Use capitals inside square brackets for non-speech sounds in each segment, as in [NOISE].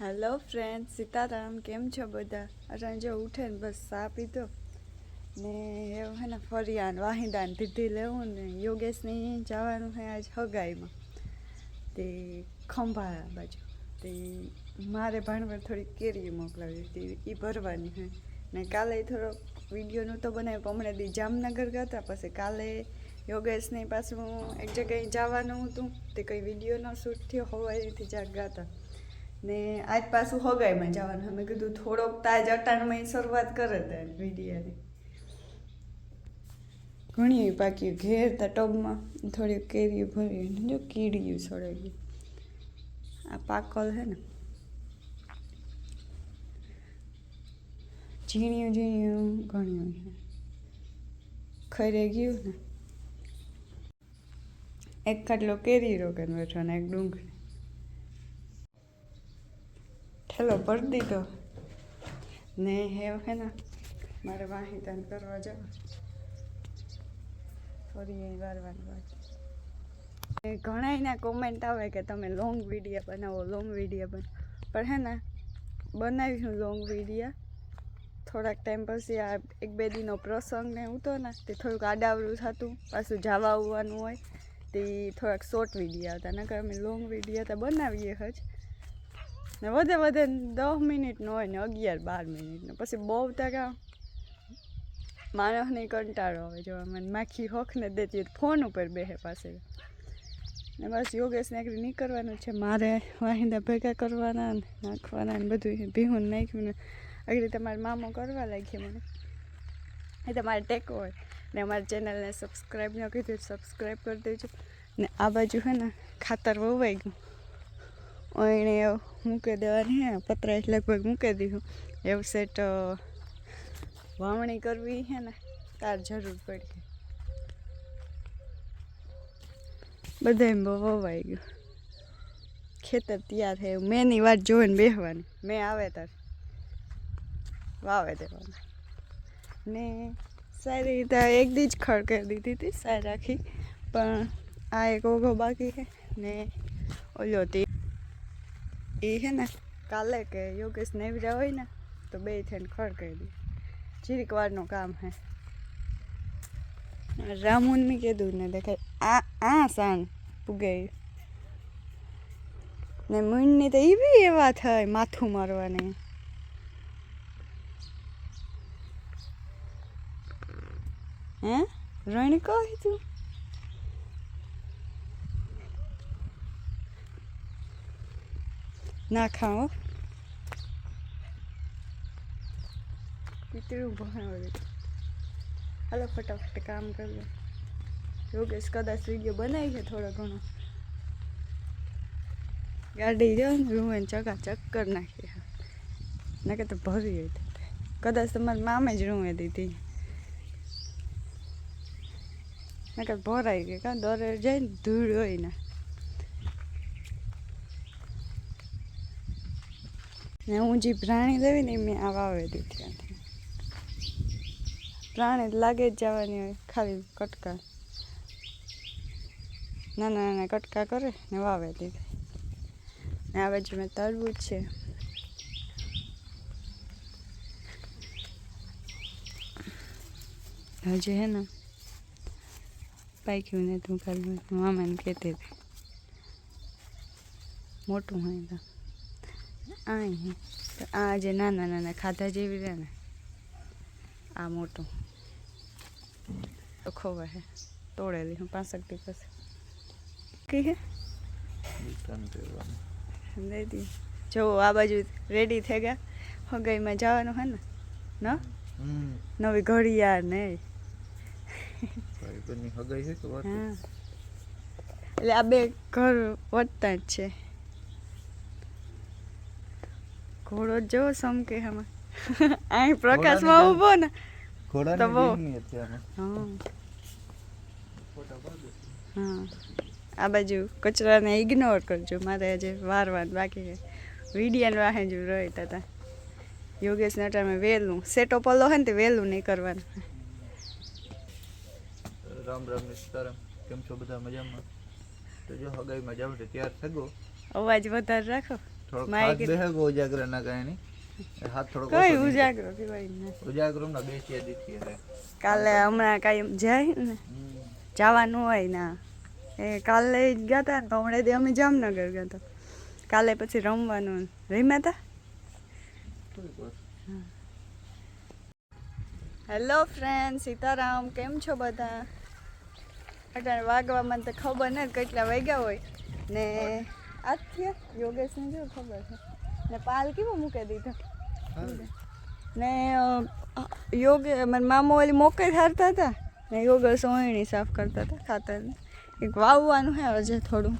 Hello friend Sitaram, કેમ છો બધા? અટાણે ઉઠે ને બસ સા પીધો. ને એવું હે ને ફરિયાન વાહિદાન દીધી લેવું ને યોગેશને જવાનું હે આજ હગાઈમાં. તે ખંભાળા બાજુ. તે મારે ભાણવર થોડી કેરી મોકલાવી હતી. એ ભરવાની હે ને કાલે થોડો વિડીયોનું તો બનાવ્યું, પણ હમણાં દી જામનગર ગયા પછી કાલે યોગેશની પાછું એક જગ્યાએ જવાનું હતું. તે કંઈ વિડીયોનો શૂટ થયો હોવાથી જાગ ગયા હતા ને આજ પાછું હગાઈમાં જવાનું. અમે કીધું થોડોક તાજ અટાણમાં શરૂઆત કરે તે વિડીયાની. ઘણી પાકી ઘેર તા ટબમાં થોડી કેરીઓ ભરી અને જો કીડિયું સળાઈ ગયું આ પાકલ હે ને. ઝીણિયું ઝીણિયું ઘણ્યું છે ખરે ગયું ને. એક ખાટલો કેરી રોકન બેઠો ને, એક ડુંગળી. ઠેલો ભરી દીધો. ને હેવ હે ને, મારે વાહિદાન કરવા જાવ. ફરી વાર વાર વાત ઘણાયના કોમેન્ટ આવે કે તમે લોંગ વીડિયો બનાવો લોંગ વીડિયો બનાવો પણ હે ને, બનાવી હું લોંગ વીડિયો થોડાક ટાઈમ પછી આ એક બે દીનો પ્રસંગ ને ઉતો ને, તે થોડુંક આડાવડું થતું, પાછું જવા આવવાનું હોય, તે થોડાક શોર્ટ વીડિયો આવતા નકર અમે લોંગ વીડિયો તો બનાવીએ જ. ને વધે વધે દસ મિનિટનો હોય ને અગિયાર બાર મિનિટનો પછી બહુ ટકા માણસને કંટાળો આવે જો મને માખી હોખ ને દેતી હોય ફોન ઉપર બેહે પાસે ને બસ યોગેશ નાખી નીકળવાનું છે, મારે વાહિંદા ભેગા કરવાના ને નાખવાના ને બધું ભીહું નાખ્યું ને આગળ તમારા મામો કરવા લાગ્યો મને. એ તમારે ટેકો હોય. ને અમારી ચેનલને સબસ્ક્રાઈબ ન કીધું સબસ્ક્રાઈબ કરી દેજો. ને આ બાજુ હે ને ખાતર વવાઈ ગયું. એને મૂકી દેવાની હે. પતરા લગભગ મૂકી દીધું. એવું સેટ વાવણી કરવી હે ને, તાર જરૂર પડી બહુ વવાઈ ગયું. ખેતર તૈયાર થયું મેંની વાત જોઈને બેસવાની મેં આવે તાર. વાવે દેવાનું. ને સારી રીતે એક દી જ ખડ કરી દીધી હતી, સારી રાખી. પણ આ એક ઓઘો બાકી છે ને ઓલો તે એ હે ને, કાલે કે યોગેશ નેવરા હોય ને, તો બે થઈને ખડ કરી દી. જીરીક વારનું કામ હે. રામુનને કીધું ને દેખાય, આ આ સાન પુગે. ને મુન્ની તો એ બી એવા થાય માથું મારવાની. હે? રણી કહી તું ના ખાઓ પિતળું ભણાવે હાલો ફટાફટ કામ કરજો યોગેશ કદાચ વીડિયો બનાવી છે થોડો ઘણો. ગાડી જો રૂએ ચકા ચક્કર નાખી ના કે તો ભરી કદાચ તમારી મામે જ રૂમે દીધી. ના કે ભરાઈ ગઈ. કાં દોરે જાય ને ધૂળ હોય ને. ને હું જે પ્રાણી લેવી ને મેં આ વાવે દીધી પ્રાણી લાગે જ જવાની હોય, ખાલી કટકા. નાના નાના કટકા કરે ને વાવે દીધી ને આ બાજુ મેં તરબૂચ છે. હજી હે ને પાક્યું ને તું કાલ મામાને કહેતી હતી. મોટું હોય તો. આ તો આ જે નાના નાના ખાધા જેવી રહે ને આ મોટું. તો ખોવા હે. તોડેલી હું પાંસઠ દિવસ. કઈ હે? દઈ દી જો આ બાજુ રેડી થઈ ગયા. હગાઈમાં જવાનું હે ને? ન? નવી ઘડિયાળ ને કે એટલે આ બે ઘર વધતા જ છે. ઘોડો જેવો સમકે આમાં અહીં પ્રકાશમાં ઊભો ને ઘોડાની તો બહુ. હા. આ બાજુ કચરાને ઇગ્નોર કરજો. મારે આજે વારવાનું બાકી છે. વિડિયાને વાહે જ રહી હતા. યોગેશ નટામાં વહેલું. સેટો પલ્લો હોય ને તે વહેલું નહીં કરવાનું. રામ રામ ને કેમ છો બધા મજામાં? તો જો હગાઈમાં જાવ તો તૈયાર થગો. અવાજ વધારે રાખો. થોડોક હાથ બેહે ઉજાગર ના કાંઈ હાથ થોડોક કઈ ઉજાગરો કહેવાય ને જાય. ના બેસી દીધી હે કાલે હમણાં કાંઈ જાય ને? જવાનું હોય ના. એ કાલે જ ગયા હતા ને તો હમણાં અમે જામનગર ગયા હતા કાલે પછી રમવાનું. રમ્યા હતા હેલો ફ્રેન્ડ સીતારામ કેમ છો બધા? અટાણે વાગવામાં તો ખબર નથી કેટલા વાગ્યા હોય ને. આજ થયા યોગેશને જો ખબર છે? ને પાલ કેવો મૂકી દીધો? ને યોગે મારા મામા ઓલી મોકે હારતા હતા. ને યોગર સોયણી સાફ કરતા હતા ખાતર. એક વાવવાનું હે હજે થોડું.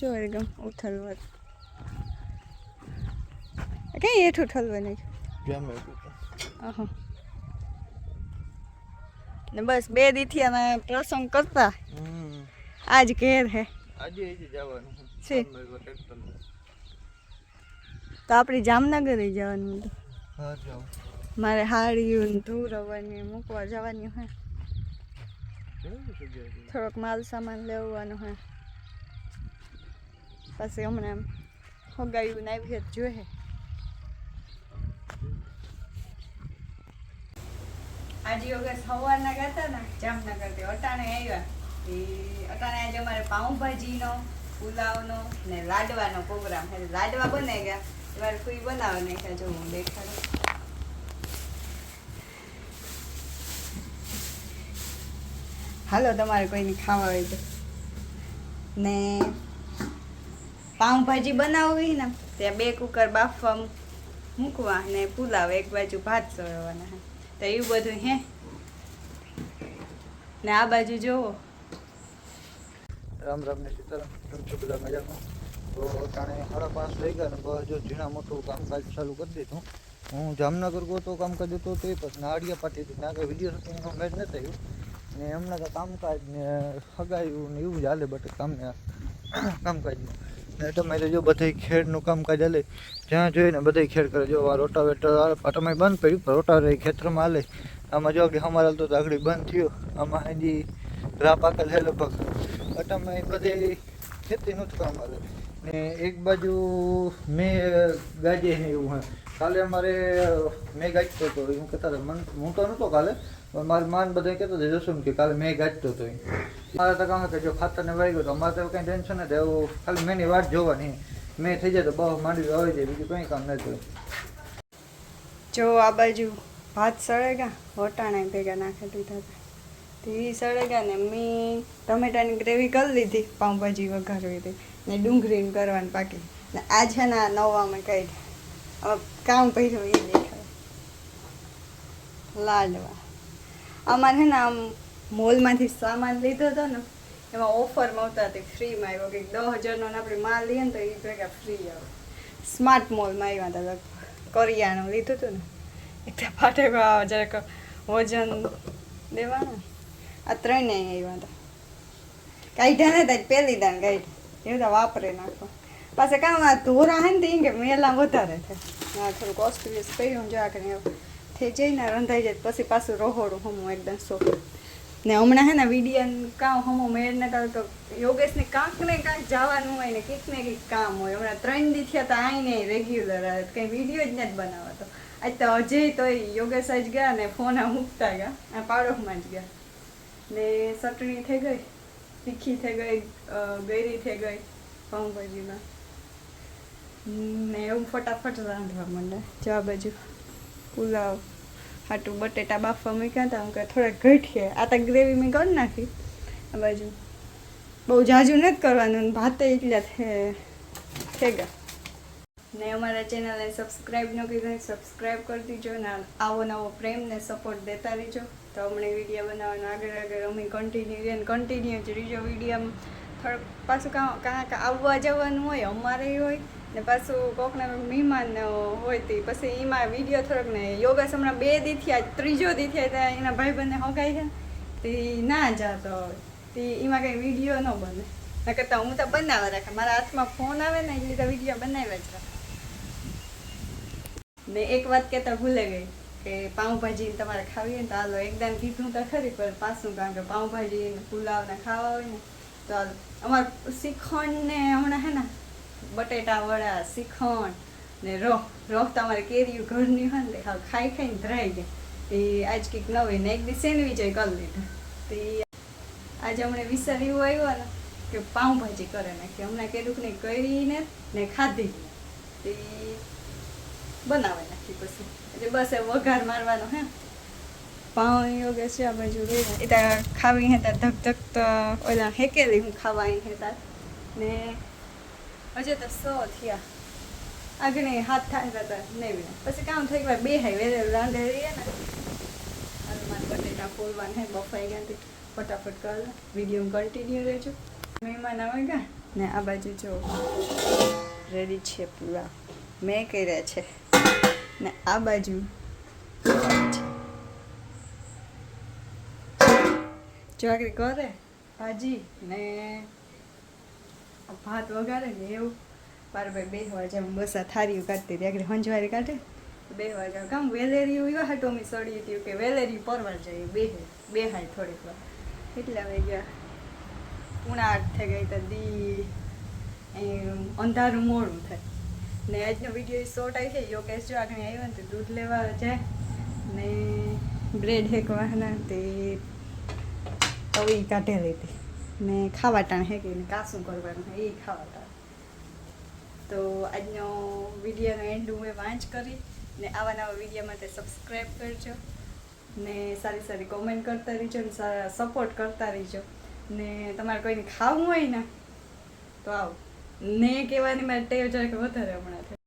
જો એકદમ ઉથલવા. કઈ એઠું ઠલવા નહીં અહં. ને બસ બે દીથી અમે પ્રસંગ કરતા. આજ ઘેર હે. આજે જવાનું છે. તો આપણે જામનગર જવાનું હતું. મારે હાડીયું ને ધોરવાની મૂકવા જવાની હોય? થોડોક માલ સામાન લેવાનો હોય પછી હમણાં એમ હગાયું ને જોઈએ આજે વગર સવારના ગયા હતા ને જામનગરથી અટાણે આવ્યા. એ અટાણે આજે અમારે પાઉંભાજીનો પુલાવનો ને લાડવાનો પ્રોગ્રામ એટલે લાડવા બનાવી ગયા. તમારે કોઈ બનાવે નાખ્યા જો હું દેખાડું. હાલો, તમારે કોઈને ખાવા હોય તો. ને પાઉંભાજી બનાવવી ને, ત્યાં બે કુકર બાફવા મૂકવા ને પુલાવ એક બાજુ ભાત સળવાના તો એવું બધું હે. ને આ બાજુ જોવો. રામ રામ ને સીતારામ બધા મજામાં? તો અટાણે સાડા પાંચ થઈ ગયા ને બસ જો ઝીણા મોટું કામકાજ ચાલુ કરી દીધું. હું જામનગર ગયો તો કામકાજ હતો તો એ પછી નાળિયા હતી ના કંઈ વીડિયો શૂટિંગનો મેચ ન થયું. ને હમણાં તો કામકાજ ને હગાયું ને એવું જ હાલે બટ કામને [COUGHS] કામકાજનું. ને તમારે જો બધાય ખેડનું કામકાજ હાલે. જ્યાં જોઈએ ને બધાય ખેડ કરે. જો આ રોટાવેટર પાટામાં બંધ કર્યું પણ રોટાવેટર ખેતરમાં હાલે. આમાં જો કે અમારે તો આગળ બંધ થયો. આમાં હજી રા પાકલ હે લગભગ. અટામાં બધે ખેતીનું જ કામ આવે ને એક બાજુ મેં ગાજે ને એવું હોય કાલે અમારે મેં ગાજતો હતો હું કહેતા હતા હું તો નહોતો કાલે, પણ મારી માન બધા કહેતો હતો, જશું કે કાલે મેં ગાજતો હતો મારા તો કામ કે જો ખાતરને વાઈ ગયો તો અમારે તો કંઈ ટેન્શન નથી એવું ખાલી મેની વાટ જોવાની મેં થઈ જાય તો બહુ માંડી આવી જાય, બીજું કંઈ કામ નથી જો આ બાજુ ભાત સળેગા વટાણા ભેગા નાખી દીધા હતા. તો એ સળેગા ને મેં ટમેટાની ગ્રેવી કરી લીધી, પાઉંભાજી વઘારવી હતી ને ડુંગળીને કરવાની પાકી. ને આ છે ને નવામાં કઈ કામ કર્યું એ દેખાય લાડવા. અમારે છે ને આમ મોલમાંથી સામાન લીધો હતો ને, એમાં ઓફરમાં આવતા હતી ફ્રીમાં આવ્યો કે દસ હજારનો આપણે માલ લઈએ ને તો એ ભેગા ફ્રી આવે. સ્માર્ટ મોલમાં આવ્યા હતા લગભગ. કરિયાણું લીધું હતું ને. એટલે પાટે જરાક વજન દેવાનું. આ ત્રણે આવ્યા હતા. કાઢ્યા ને ત્યાં પહેલી દાન કાઢ્યા એવું તો વાપરે નાખો. પાસે કામ આ ધોરા હે ને કે મેલા વધારે થાય આ થોડુંક ઓસ્ટ્રેલિયસ કર્યું જો આગળ થઈ જાય રંધાઈ જાય પછી પાછું રહોડું હમું એકદમ સોફ્ટ ને હમણાં હે ને વિડીયન કામ હમું મેળ ને કાં તો યોગેશને કાંક ને કાંક જવાનું હોય ને કંઈક ને કંઈક કામ હોય. હમણાં ત્રણ દી થયા તો આઈને રેગ્યુલર કંઈ વીડિયો જ નથી બનાવતો. આજ તો અજય તો યોગેશ જ ગયા ને ફોન મૂકતા ગયા. આ પાડોશમાં જ ગયા. ને ચટણી થઈ ગઈ, તીખી થઈ ગઈ ગેરી થઈ ગઈ પાઉંભાજીમાં ને એવું ફટાફટ રાંધવા માંડે. જો આ બાજુ પુલાવ, હાટું બટેટા બાફવા મૂક્યા હતા, હું કે થોડાક ઘટીએ આ તો ગ્રેવી મેં કરી નાખી. આ બાજુ બહુ જાજુ નથી કરવાનું, ભાતે એટલા થઈ ગયા. ને અમારા ચેનલને સબસ્ક્રાઈબ ન કરી સબસ્ક્રાઈબ કરી દીજો ને આવો નવો પ્રેમ ને સપોર્ટ દેતા રહીજો. તો હમણાં વીડિયો બનાવવાનો આગળ આગળ અમે કન્ટિન્યુ રહીએ કન્ટિન્યુ જ રહીજો વીડિયો થોડુંક પાછું કાં, કાંક આવવા જવાનું હોય, અમારે હોય, ને પાછું કોકના મહેમાન હોય તે પછી એમાં વીડિયો થોડોક ને યોગાસ હમણાં બે દી થયા ત્રીજો દી થયા ત્યાં એના ભાઈબંધને હોગાઈ છે તે ના જાતો તે એમાં કંઈ વીડિયો ન બને. ના કરતાં હું તો બનાવવા રાખે. મારા હાથમાં ફોન આવે ને એટલે તો વીડિયો બનાવ્યા જ ને એક વાત કહેતા ભૂલે ગઈ. કે પાઉંભાજી તમારે ખાવી હોય તો હાલો એકદમ કીધું તો ખરી, પણ પાછું કારણ કે પાઉંભાજી પુલાવ ને ખાવા હોય ને, તો હાલો. અમારે શિખંડ ને હમણાં હે ને, બટેટા વડા, શિખંડ ને રોહ રોહ તમારે કેરીયું ઘરની હોય ને હાલ ખાઈ ખાઈને ધરાઈ જાય. એ આજ કંઈક નવી ને, એક દી સેન્ડવિચ કરી લીધું. તો એ આજે હમણાં વિચાર એવું આવ્યો ને, કે પાઉંભાજી કરે ને, કે હમણાં કીધું કે નહીં, કરીને ને ખાધી. તે બનાવે નાખી પછી. એટલે બસ એ વઘાર મારવાનો હે. પાઉં યોગે છે, આ બાજુ એ ત્યાં ખાવી હતા ધક ધક તો ઓલા હેકેલી હું ખાવા અહીં હે ને હજે તો સો થયા. આગળ હાથ થાય હતા નહીં પછી કામ થઈ ગયા, બે હાઈ વેરે રાંધે રહીએ ને. હનુમાન બટેટા ફોલવાના હે, બફાઈ ગયા ફટાફટ કર વીડિયો કન્ટિન્યુ રહેજો. મહેમાન આવે ગયા ને આ બાજુ જો. રેડી છે પૂરા. મેં કર્યા છે. ને આ બાજુ. જો કરે? ભાજી ને ભાત વગાડે ને એવું. મારા ભાઈ બે વાગે બસ આ કાઢતી હતી. આગળ હંજવારી કાઢે. બે વાગે કામ વેલેરી એવા હાટોમી સડી હતી કે વેલેરી પરવાર જાય બે બે હાય થોડીક વાર. એટલા વાગ્યા. પૂણા આઠ થઈ ગઈ તો દી અંધારું મોડું થાય. ને આજનો વીડિયો શોર્ટ આવી છે. યોગેશ જો આગળ આવ્યો ને તો દૂધ લેવા જાય. ને બ્રેડ હેકવાના તે તવી કાઢેલી હતી ને ખાવા ટાણ હેકીને કાસું કરવાનું એ ખાવા ટાણ તો આજનો વિડીયોનો એન્ડ હું વાંચ કરી. ને આવા નવા વીડિયો માટે સબસ્ક્રાઈબ કરજો. ને સારી સારી કોમેન્ટ કરતા રહીજો ને સપોર્ટ કરતા રહીજો. ને તમારે કોઈને ખાવું હોય ને, તો આવો. ને કહેવાની માટે જરાક વધારે હમણાં